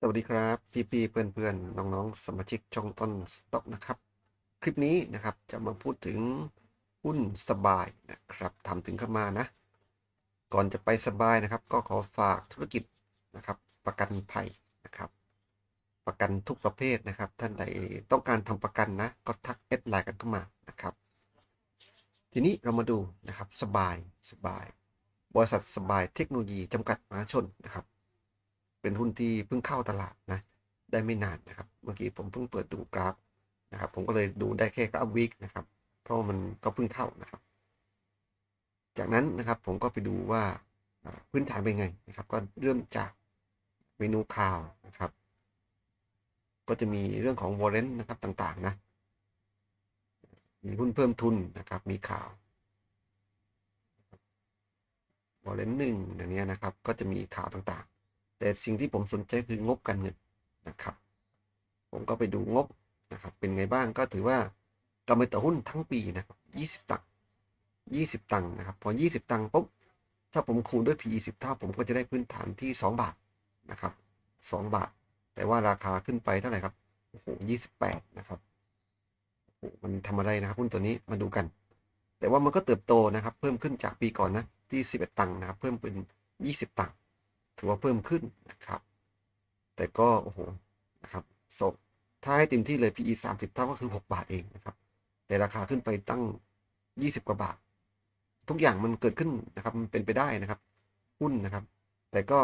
สวัสดีครับพี่พี่เพื่อนเพื่อนน้องน้องๆสมาชิกช่องต้นสต็อกนะครับ คลิปนี้นะครับจะมาพูดถึงหุ้นสบายนะครับทำถึงเข้ามานะ ก่อนจะไปสบายนะครับ ก็ขอฝากธุรกิจนะครับ ประกันภัยนะครับ ประกันทุกประเภทนะครับ ท่านใดต้องการทำประกันนะ ก็ทักแอดไลน์กันเข้ามานะครับ ทีนี้เรามาดูนะครับสบายสบาย บริษัทสบายเทคโนโลยีจำกัดมหาชนนะครับ เป็นหุ้นที่เพิ่งเข้าตลาดนะได้ไม่นานนะครับ เมื่อกี้ผมเพิ่งเปิดดูกราฟนะครับผมก็เลยดูได้แค่กราฟวิกนะครับ เพราะมันก็เพิ่งเข้านะครับ จากนั้นนะครับผมก็ไปดูว่าพื้นฐานเป็นไงนะครับ ก็เริ่มจากเมนูข่าวนะครับ ก็จะมีเรื่องของวอร์เรนนะครับต่างๆนะมีหุ้นเพิ่มทุนนะครับ มีข่าววอร์เรนหนึ่งอย่างเนี้ยนะครับ ก็จะมีข่าวต่างๆ แต่สิ่งที่ผมสนใจคืองบการเงินนะครับ ผมก็ไปดูงบนะครับ เป็นไงบ้างก็ถือว่ากำไรต่อหุ้นทั้งปีนะครับ20 ตังค์20 ตังค์นะครับ พอ 20 ตังค์ปุ๊บถ้าผมคูณด้วย PE 10 เท่า ผมก็จะได้พื้นฐานที่ 2 บาทนะครับ 2 บาท แต่ว่าราคาขึ้นไปเท่าไหร่ครับโอ้โห28 นะครับโอ้โหมันทำอะไรนะครับหุ้นตัวนี้มาดูกัน แต่ว่ามันก็เติบโตนะครับ เพิ่มขึ้นจากปีก่อนนะที่ 11 ตังค์นะครับ เพิ่มเป็น 20 ตังค์ ถือว่าเพิ่มขึ้นนะครับ แต่ก็โอ้โหนะครับศพถ้าให้เต็มที่เลย PE 30 เท่าก็คือ 6 บาทเองนะครับ แต่ราคาขึ้นไปตั้ง 20 กว่าบาท ทุกอย่างมันเกิดขึ้นนะครับ มันเป็นไปได้นะครับ หุ้นนะครับ แต่ก็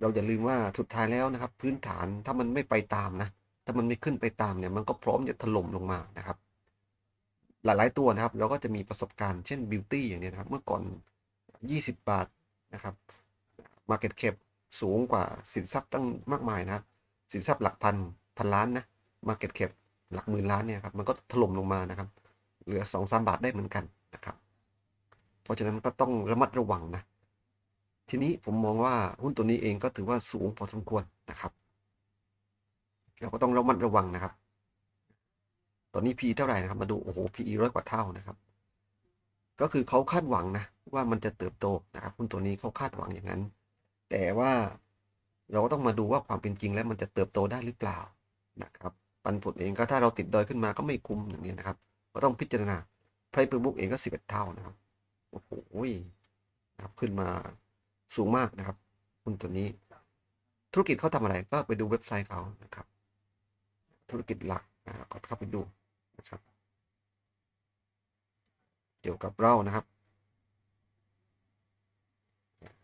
เราอย่าลืมว่าสุดท้ายแล้วนะครับ พื้นฐานถ้ามันไม่ไปตามนะ ถ้ามันไม่ขึ้นไปตามเนี่ย มันก็พร้อมจะถล่มลงมานะครับ หลายๆตัวนะครับ เราก็จะมีประสบการณ์เช่น Beauty อย่างนี้นะครับ เมื่อก่อน 20 บาทนะครับ Market Cap สูงกว่าสินทรัพย์ตั้งมากมายนะสินทรัพย์หลักพันพันล้านนะ Market Cap หลักหมื่นล้านเนี่ยครับมันก็ถล่มลงมานะครับ เหลือสองสามบาทได้เหมือนกันนะครับ เพราะฉะนั้นก็ต้องระมัดระวังนะ ทีนี้ผมมองว่าหุ้นตัวนี้เองก็ถือว่าสูงพอสมควรนะครับ เราก็ต้องระมัดระวังนะครับ ตอนนี้ PE เท่าไหร่นะครับ มาดูโอ้โห PE ร้อยกว่าเท่านะครับ ก็คือเขาคาดหวังนะว่ามันจะเติบโตนะครับหุ้นตัวนี้เขาคาดหวังอย่างนั้น แต่ว่าเราก็ต้องมาดูว่าความเป็นจริงแล้วมันจะเติบโตได้หรือเปล่านะครับปันผลเองก็ถ้าเราติดดอยขึ้นมาก็ไม่คุ้มอย่างนี้นะครับ ก็ต้องพิจารณาไพรเปอร์บุ๊กเองก็สิบเอ็ดเท่านะครับโอ้โหนะครับขึ้นมาสูงมากนะครับหุ้นตัวนี้ ธุรกิจเขาทำอะไรก็ไปดูเว็บไซต์เขานะครับ ธุรกิจหลักนะครับก็เข้าไปดูนะครับ เกี่ยวกับเรานะครับ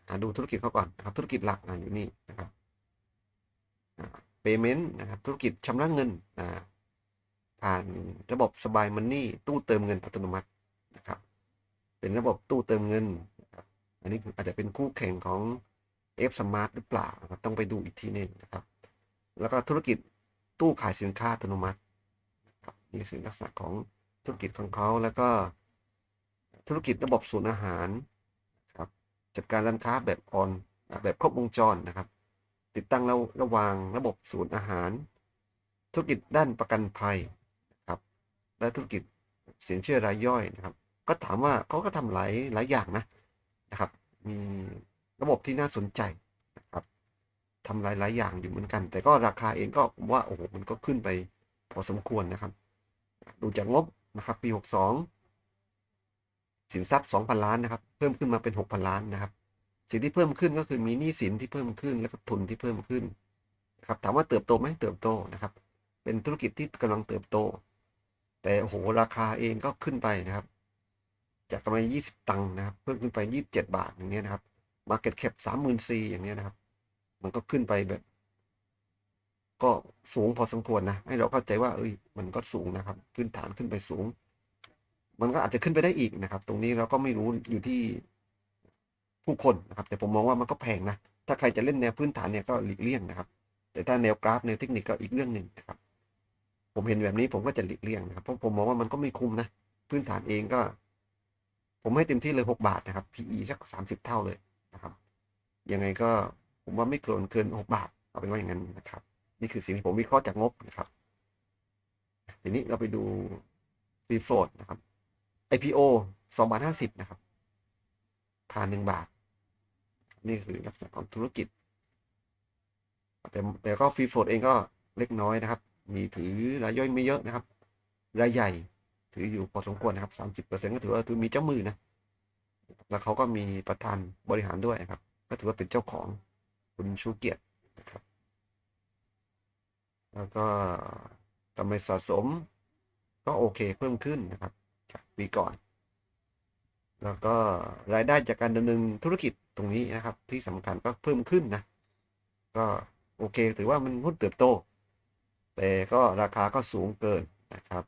หา ดูธุรกิจเขาก่อนนะครับ ธุรกิจหลักออยู่นี่นะครับ payment นะครับ ธุรกิจชำระเงินผ่านระบบสบายมันนี่ตู้เติมเงินอัตโนมัตินะครับ เป็นระบบตู้เติมเงินนะครับอันนี้อาจจะเป็นคู่แข่งของ F Smart หรือเปล่าครับต้องไปดูอีกทีหนึงนะครับ แล้วก็ธุรกิจตู้ขายสินค้าอัตโนมัตินะครับนี่คือลักษณะของธุรกิจของเขาแล้วก็ธุรกิจระบบศูนย์อาหาร จัดการร้านค้าแบบออนแบบครบวงจรนะครับ ติดตั้งระระวางระบบศูนย์อาหาร ธุรกิจด้านประกันภัยนะครับ และธุรกิจสินเชื่อรายย่อยนะครับ ก็ถามว่าเขาก็ทำหลายหลายอย่างนะนะครับ มีระบบที่น่าสนใจนะครับทำหลายหลายอย่างอยู่เหมือนกัน แต่ก็ราคาเองก็ผมว่าโอ้โหมันก็ขึ้นไปพอสมควรนะครับ ดูจากงบนะครับ ปี 62 สินทรัพย์ 2,000 ล้านนะครับ เพิ่มขึ้นมาเป็น 6,000 ล้านนะครับ สิ่งที่เพิ่มขึ้นก็คือมีหนี้สินที่เพิ่มขึ้นแล้วก็ทุนที่เพิ่มขึ้นนะครับถามว่าเติบโตไหมเติบโตนะครับ เป็นธุรกิจที่กำลังเติบโต แต่โหราคาเองก็ขึ้นไปนะครับ จากกำไร20 ตังค์นะครับ เพิ่มขึ้นไป 27 บาทอย่างเงี้ยนะครับ Market Cap 34,000อย่างเงี้ยนะครับ มันก็ขึ้นไปแบบก็สูงพอสมควรนะ ให้เราเข้าใจว่าเอ้ยมันก็สูงนะครับ พื้นฐานขึ้นไปสูง มันก็อาจจะขึ้นไปได้อีกนะครับ ตรงนี้เราก็ไม่รู้อยู่ที่ผู้คนนะครับ แต่ผมมองว่ามันก็แพงนะ ถ้าใครจะเล่นแนวพื้นฐานเนี่ยก็หลีกเลี่ยงนะครับ แต่ถ้าแนวกราฟแนวเทคนิคก็อีกเรื่องหนึ่งนะครับ ผมเห็นแบบนี้ผมก็จะหลีกเลี่ยงนะครับ เพราะผมมองว่ามันก็ไม่คุ้มนะ พื้นฐานเองก็ ผมให้เต็มที่เลยหกบาทนะครับ PE สักสามสิบเท่าเลยนะครับ ยังไงก็ผมว่าไม่เกินเกินหกบาท เอาเป็นว่าอย่างนั้นนะครับ นี่คือสิ่งที่ผมวิเคราะห์จากงบนะครับ ทีนี้เราไปดูฟรีโฟลดนะครับ IPO สองบาทห้าสิบนะครับ ผ่านหนึ่งบาท นี่คือลักษณะของธุรกิจ แต่แต่ก็ฟรีโฟลดเองก็เล็กน้อยนะครับ มีถือรายย่อยไม่เยอะนะครับ รายใหญ่ถืออยู่พอสมควรนะครับสามสิบเปอร์เซ็นก็ถือว่าถือมีเจ้ามือนะ แล้วเขาก็มีประธานบริหารด้วยนะครับ ก็ถือว่าเป็นเจ้าของคุณชูเกียรตินะครับ แล้วก็กำไรสะสมก็โอเคเพิ่มขึ้นนะครับ ปีก่อน แล้วก็รายได้จากการดำเนินธุรกิจตรงนี้นะครับ ที่สำคัญก็เพิ่มขึ้นนะ ก็โอเค ถือว่ามันหุ้นเติบโต แต่ก็ราคาก็สูงเกินนะครับ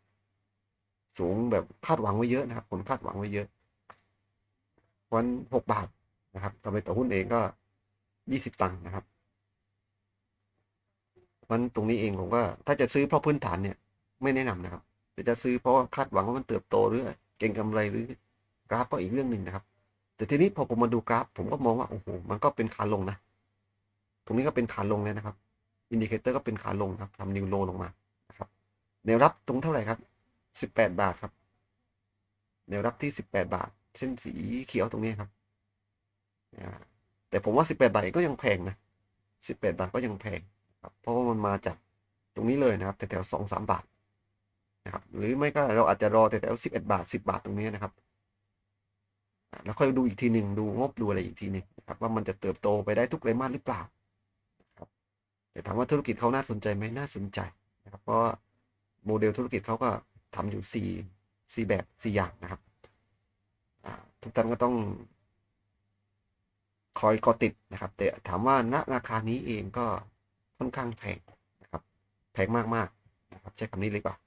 สูงแบบคาดหวังไว้เยอะนะครับผลคาดหวังไว้เยอะ วันหกบาทนะครับกำไรต่อหุ้นเองก็ยี่สิบตังค์นะครับวันตรงนี้เองผมก็ถ้าจะซื้อเพราะพื้นฐานเนี่ย ไม่แนะนำนะครับแต่จะซื้อเพราะคาดหวังว่ามันเติบโตหรือ เก่งกำไรหรือกราฟก็อีกเรื่องหนึ่งนะครับ แต่ทีนี้พอผมมาดูกราฟ ผมก็มองว่าโอ้โหมันก็เป็นขาลงนะ ตรงนี้ก็เป็นขาลงแล้วนะครับ อินดิเคเตอร์ก็เป็นขาลงครับทำนิวโลลงมานะครับแนวรับตรงเท่าไหร่ครับสิบแปดบาทครับแนวรับที่สิบแปดบาท เส้นสีเขียวตรงนี้ครับแต่ผมว่าสิบแปดบาทก็ยังแพงนะสิบแปดบาทก็ยังแพงครับเพราะว่ามันมาจากตรงนี้เลยนะครับแถวๆสองสามบาท นะครับหรือไม่ก็เราอาจจะรอแถวๆสิบเอ็ดบาทสิบาทตรงนี้นะครับ แล้วค่อยดูอีกทีหนึ่งดูงบดูอะไรอีกทีหนึ่งนะครับว่ามันจะเติบโตไปได้ทุกไตรมาสหรือเปล่านะครับแต่ถามว่าธุรกิจเขาน่าสนใจไหมน่าสนใจนะครับเพราะโมเดลธุรกิจเขาก็ทำอยู่สี่สี่แบบสี่อย่างนะครับทุกท่านก็ต้องคอยกาะติดนะครับ แต่ถามว่าณราคานี้เองก็ค่อนข้างแพงนะครับแพงมากๆนะครับใช้คำนี้เลยดีกว่านะ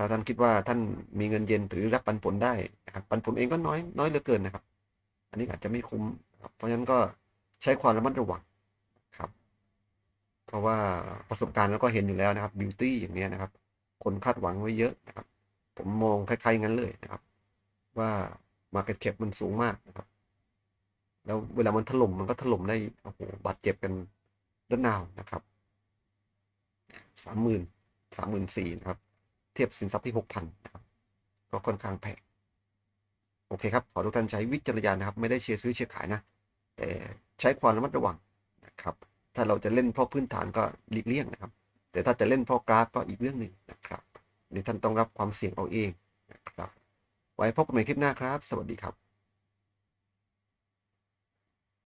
ถ้าท่านคิดว่าท่านมีเงินเย็นถือรับปันผลได้นะครับปันผลเองก็น้อยน้อยเหลือเกินนะครับ อันนี้อาจจะไม่คุ้มเพราะฉะนั้นก็ใช้ความระมัดระวังครับ เพราะว่าประสบการณ์แล้วก็เห็นอยู่แล้วนะครับบิวตี้อย่างนี้นะครับ คนคาดหวังไว้เยอะนะครับ ผมมองคล้ายๆงั้นเลยนะครับ ว่า Market Cap มันสูงมากนะครับ แล้วเวลามันถล่มมันก็ถล่มได้โอ้โหบาดเจ็บกันระนาวนะครับสามหมื่นสามหมื่นสี่นะครับ ทียบสินทรัพย์ที่หกพันนะครับก็ค่อนข้างแพงโอเคครับ ขอทุกท่านใช้วิจารณญาณนะครับ ไม่ได้เชียร์ซื้อเชียร์ขายนะ แต่ใช้ความระมัดระวังนะครับ ถ้าเราจะเล่นเพราะพื้นฐานก็หลีกเลี่ยงนะครับ แต่ถ้าจะเล่นเพราะกราฟก็อีกเรื่องหนึ่งนะครับนี่ท่านต้องรับความเสี่ยงเอาเองนะครับ ไว้พบกันใหม่คลิปหน้าครับ สวัสดีครับ